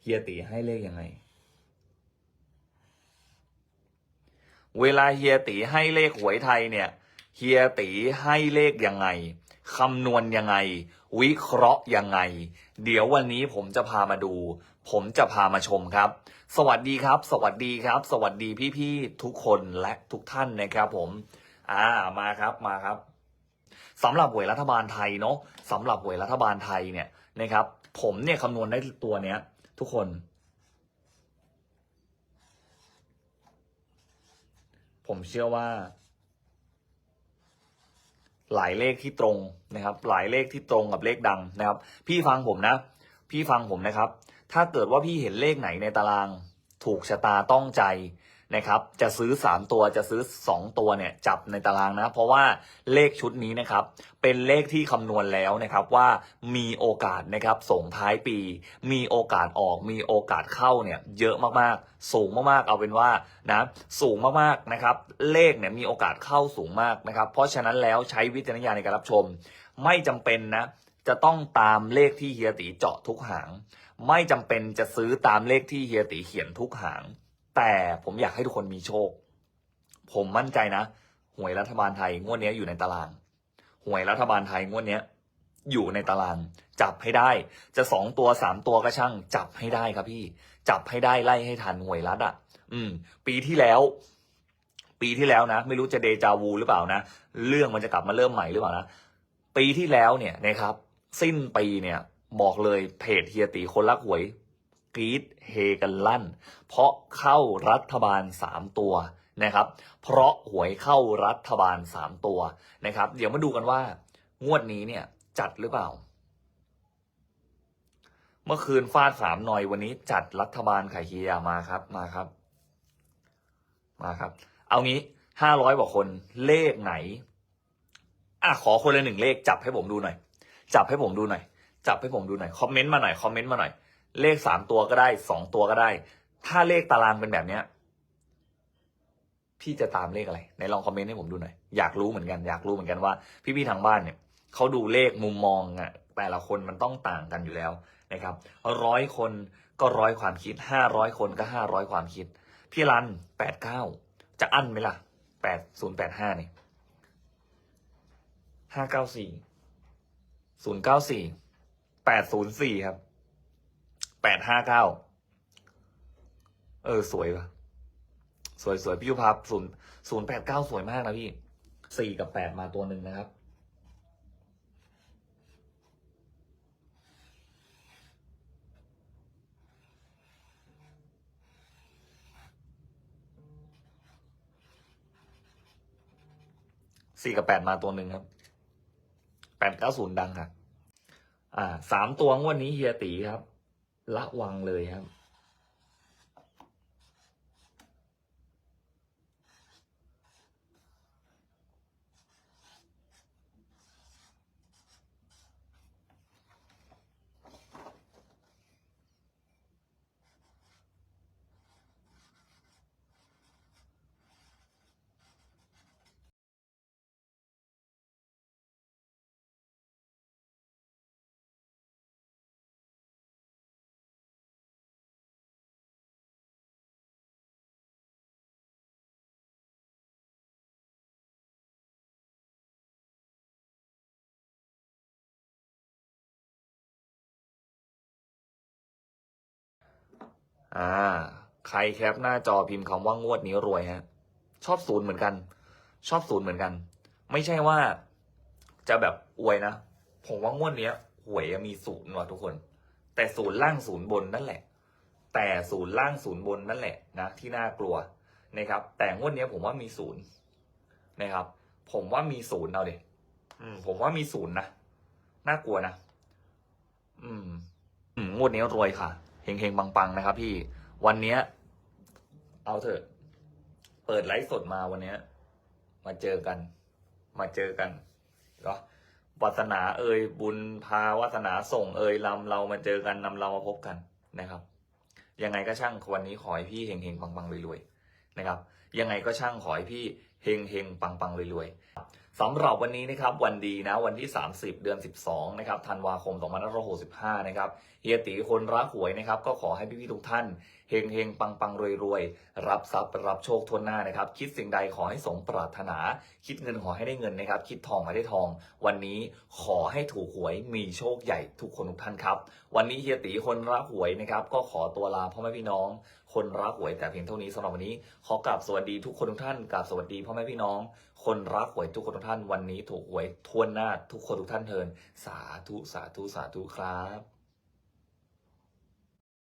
เฮียตีให้เลขยังไง เวลาเฮียตีให้เลขหวยไทยเนี่ย เฮียตีให้เลขยังไงคำนวณยังไง วิเคราะห์ยังไง เดี๋ยววันนี้ผมจะพามาดู ผมจะพามาชมครับ สวัสดีครับ สวัสดีครับ สวัสดีพี่ๆทุกคนและทุกท่านนะครับผมอ่ามาครับมาครับสำหรับหวยรัฐบาลไทยเนาะสำหรับหวยรัฐบาลไทยเนี่ยนะครับ ผมเนี่ยคำนวณได้ตัวเนี้ย ทุกคน ผมเชื่อว่า หลายเลขที่ตรงนะครับ หลายเลขที่ตรงกับเลขดังนะครับ พี่ฟังผมนะ พี่ฟังผมนะครับ ถ้าเกิดว่าพี่เห็นเลขไหนในตาราง ถูกชะตาต้องใจ นะครับจะซื้อ 3 ตัวจะซื้อ 2 ตัวเนี่ยจับในตารางนะ เพราะว่าเลขชุดนี้นะครับเป็นเลขที่คำนวณแล้วนะครับว่ามีโอกาสนะครับส่งท้ายปี มีโอกาสออกมีโอกาสเข้าเนี่ยเยอะมากๆ สูงมากๆเอาเป็นว่านะสูงมากๆนะครับเลขเนี่ยมีโอกาสเข้าสูงมากนะครับ เพราะฉะนั้นแล้วใช้วิจารณญาณในการรับชม ไม่จำเป็นนะจะต้องตามเลขที่เฮียตีเจาะทุกหาง ไม่จำเป็นจะซื้อตามเลขที่เฮียตีเขียนทุกหาง แต่ผมอยากให้ทุกคนมีโชค ผมมั่นใจนะ หวยรัฐบาลไทยงวดนี้อยู่ในตาราง หวยรัฐบาลไทยงวดนี้อยู่ในตาราง จับให้ได้ จะสองตัวสามตัวก็ช่าง จับให้ได้ครับพี่ จับให้ได้ไล่ให้ทันหวยรัฐอะ อืม ปีที่แล้ว ปีที่แล้วนะ ไม่รู้จะเดจาวูหรือเปล่านะ เรื่องมันจะกลับมาเริ่มใหม่หรือเปล่านะ ปีที่แล้วเนี่ยนะครับ สิ้นปีเนี่ย บอกเลยเพจเฮียตีคนรักหวย กรีดเฮกันลั่น เพราะเข้ารัฐบาลสามตัวนะครับ เพราะหวยเข้ารัฐบาลสามตัวนะครับ เดี๋ยวมาดูกันว่า งวดนี้เนี่ยจัดหรือเปล่า เมื่อคืนฟาดสามหน่อยวันนี้จัดรัฐบาลไข่เฮียมาครับมาครับ มาครับ เอางี้ห้าร้อยกว่าคนเลขไหนอะขอคนละหนึ่งเลขจับให้ผมดูหน่อย จับให้ผมดูหน่อย จับให้ผมดูหน่อยคอมเมนต์มาหน่อยคอมเมนต์มาหน่อย เลขสามตัวก็ได้สองตัวก็ได้ ถ้าเลขตารางเป็นแบบเนี้ย พี่จะตามเลขอะไรไหนลองคอมเมนต์ให้ผมดูหน่อยอยากรู้เหมือนกันอยากรู้เหมือนกันว่า พี่ๆทางบ้านเนี่ยเขาดูเลขมุมมองอะแต่ละคนมันต้องต่างกันอยู่แล้วนะครับร้อยคนก็ร้อยความคิดห้าร้อยคนก็ห้าร้อยความคิด พี่รันแปดเก้าจะอั้นไหมล่ะแปดศูนย์แปดห้านี่ห้าเก้าสี่ศูนย์เก้าสี่แปดศูนย์สี่ครับ แปดห้าเก้าเออ สวยปะสวยสวยพี่ยุพาศูนย์ศูนย์แปดเก้าสวยมากนะพี่สี่กับแปดมาตัวหนึ่งนะครับ สี่กับแปดมาตัวหนึ่งครับแปดเก้าศูนย์ดังครับอ่าสามตัวงวดนี้เฮียตีครับ ละวังเลยครับ อ่า ใครแคปหน้าจอพิมพ์คำว่างวดนี้รวยฮะ ชอบศูนย์เหมือนกัน ชอบศูนย์เหมือนกัน ไม่ใช่ว่า จะแบบอวยนะ ผมว่างวดเนี้ยหวยมีศูนย์ว่ะทุกคน แต่ศูนย์ล่างศูนย์บนนั่นแหละ แต่ศูนย์ล่างศูนย์บนนั่นแหละนะที่น่ากลัวนะครับ แต่งวดเนี้ยผมว่ามีศูนย์นะครับ ผมว่ามีศูนย์เอาเด็อืมผมว่ามีศูนย์นะน่ากลัวนะ อืม งวดนี้รวยค่ะ เฮงๆปังๆนะครับ พี่วันเนี้ย เอาเถอะ เปิดไลฟ์สดมาวันเนี้ย มาเจอกัน มาเจอกันเนาะวาสนาเอ่ยบุญพาวาสนาส่งเอ่ยลำเรามาเจอกันนำเรามาพบกันนะครับ ยังไงก็ช่างวันนี้ขอให้พี่เฮงๆปังๆรวยๆ นะครับ ยังไงก็ช่างขอให้พี่เฮงๆปังๆรวยๆสำหรับวันนี้นะครับวันดีนะวันที่ 30 เดือน 12นะครับธันวาคม2565นะครับเฮียตีคนรักหวยนะครับก็ขอให้พี่ๆทุกท่านเฮงเฮงปังปังรวยรวยรับทรัพย์รับโชคทั่วหน้านะครับ คิดสิ่งใดขอให้สมปรารถนา คิดเงินขอให้ได้เงินนะครับ คิดทองให้ได้ทอง วันนี้ขอให้ถูกหวยมีโชคใหญ่ทุกคนทุกท่านครับ วันนี้เฮียตีคนรักหวยนะครับก็ขอตัวลาพ่อแม่พี่น้อง คนรักหวยแต่เพียงเท่านี้สำหรับวันนี้ ขอกราบสวัสดีทุกคนทุกท่านกราบสวัสดีพ่อแม่พี่น้อง คนรักหวยทุกคนทุกท่านวันนี้ถูกหวยทวนหน้าทุกคนทุกท่านเทิน สาธุสาธุสาธุครับ